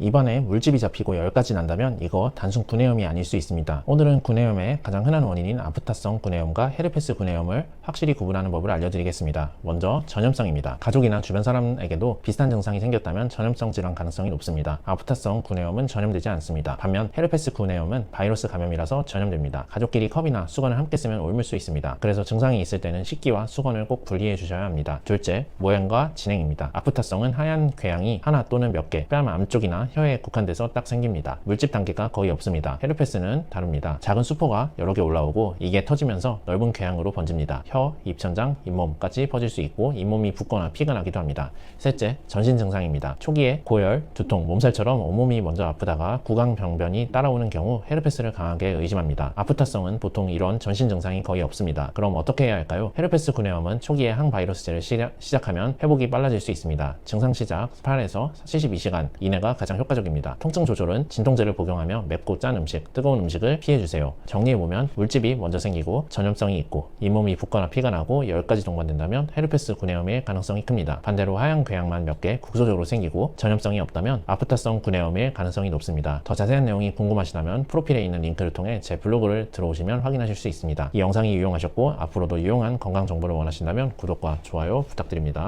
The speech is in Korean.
입안에 물집이 잡히고 열까지 난다면 이거 단순 구내염이 아닐 수 있습니다. 오늘은 구내염의 가장 흔한 원인인 아프타성 구내염과 헤르페스 구내염을 확실히 구분하는 법을 알려드리겠습니다. 먼저 전염성입니다. 가족이나 주변 사람에게도 비슷한 증상이 생겼다면 전염성 질환 가능성이 높습니다. 아프타성 구내염은 전염되지 않습니다. 반면 헤르페스 구내염은 바이러스 감염이라서 전염됩니다. 가족끼리 컵이나 수건을 함께 쓰면 옮을 수 있습니다. 그래서 증상이 있을 때는 식기와 수건을 꼭 분리해 주셔야 합니다. 둘째, 모양과 진행입니다. 아프타성은 하얀 궤양이 하나 또는 몇 개, 뺨 앞쪽이나 혀에 국한돼서 딱 생깁니다. 물집 단계가 거의 없습니다. 헤르페스는 다릅니다. 작은 수포가 여러 개 올라오고 이게 터지면서 넓은 궤양으로 번집니다. 혀, 입천장, 잇몸까지 퍼질 수 있고 잇몸이 붓거나 피가 나기도 합니다. 셋째, 전신 증상입니다. 초기에 고열, 두통, 몸살처럼 온몸이 먼저 아프다가 구강 병변이 따라오는 경우 헤르페스를 강하게 의심합니다. 아프타성은 보통 이런 전신 증상이 거의 없습니다. 그럼 어떻게 해야 할까요? 헤르페스 구내염은 초기에 항바이러스제를 시작, 시작하면 회복이 빨라질 수 있습니다. 증상 시작 8에서 72시간 이내가 가장 효과적입니다. 통증 조절은 진통제를 복용하며 맵고 짠 음식, 뜨거운 음식을 피해주세요. 정리해보면 물집이 먼저 생기고 전염성이 있고 잇몸이 붓거나 피가 나고 열까지 동반된다면 헤르페스 구내염일 가능성이 큽니다. 반대로 하얀 궤양만 몇 개 국소적으로 생기고 전염성이 없다면 아프타성 구내염일 가능성이 높습니다. 더 자세한 내용이 궁금하시다면 프로필에 있는 링크를 통해 제 블로그를 들어오시면 확인하실 수 있습니다. 이 영상이 유용하셨고 앞으로도 유용한 건강 정보를 원하신다면 구독과 좋아요 부탁드립니다.